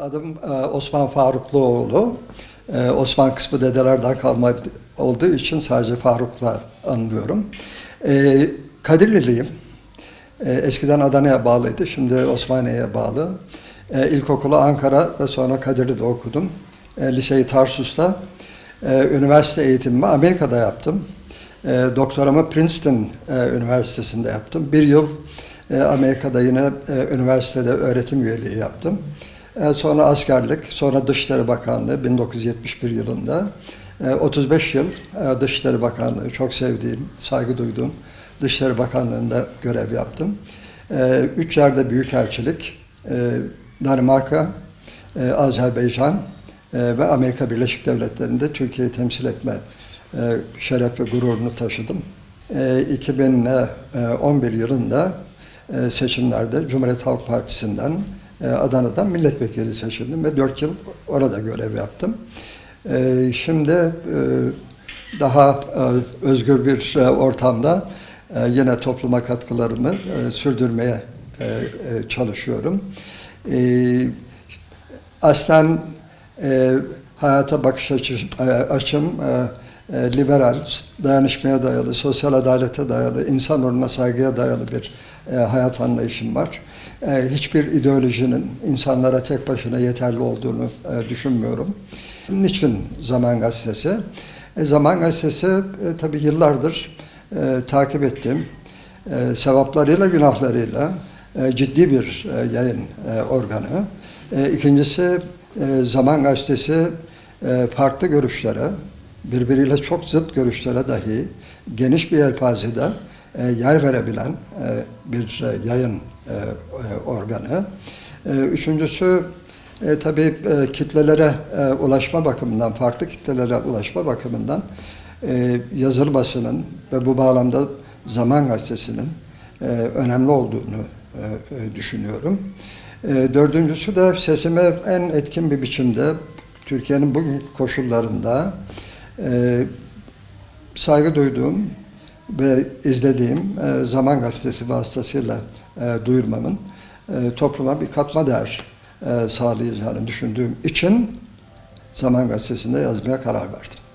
Adım e, Osman Farukluoğlu. Ee, Osman kısmı dedelerden kalma olduğu için sadece Faruk'la anlıyorum. Ee, Kadirliliyim. Eskiden Adana'ya bağlıydı, şimdi Osmaniye'ye bağlı. İlkokulu Ankara ve sonra Kadirli'de okudum. Liseyi Tarsus'ta. Üniversite eğitimimi Amerika'da yaptım. Doktoramı Princeton e, Üniversitesi'nde yaptım. Bir yıl e, Amerika'da yine e, üniversitede öğretim üyeliği yaptım. E, Sonra askerlik, sonra Dışişleri Bakanlığı 1971 yılında. E, 35 yıl e, Dışişleri Bakanlığı, çok sevdiğim, saygı duyduğum Dışişleri Bakanlığı'nda görev yaptım. E, Üç yerde büyükelçilik, e, Danimarka, e, Azerbaycan ve Amerika Birleşik Devletleri'nde Türkiye'yi temsil etme şeref ve gururunu taşıdım. E, 2011 yılında seçimlerde Cumhuriyet Halk Partisi'nden Adana'dan milletvekili seçildim ve 4 yıl orada görev yaptım. E, Şimdi e, daha e, özgür bir e, ortamda yine topluma katkılarımı sürdürmeye çalışıyorum. E, Aslen hayata bakış açı, açım e, liberal, dayanışmaya dayalı, sosyal adalete dayalı, insan onuruna saygıya dayalı bir e, hayat anlayışım var. E, hiçbir ideolojinin insanlara tek başına yeterli olduğunu e, düşünmüyorum. Niçin Zaman Gazetesi? Zaman Gazetesi tabii yıllardır takip ettiğim, sevaplarıyla günahlarıyla ciddi bir yayın organı. E, ikincisi e, Zaman Gazetesi farklı görüşlere, birbiriyle çok zıt görüşlere dahi geniş bir yelpazede e, yer verebilen e, bir e, yayın e, e, organı. E, üçüncüsü e, tabii e, kitlelere e, ulaşma bakımından, farklı kitlelere ulaşma bakımından e, yazılı basının ve bu bağlamda Zaman Gazetesi'nin e, önemli olduğunu e, e, düşünüyorum. E, dördüncüsü de sesime en etkin bir biçimde Türkiye'nin bugün koşullarında e, saygı duyduğum ve izlediğim e, Zaman Gazetesi vasıtasıyla e, duyurmamın e, topluma bir katma değer e, sağlayacağını düşündüğüm için Zaman Gazetesi'nde yazmaya karar verdim.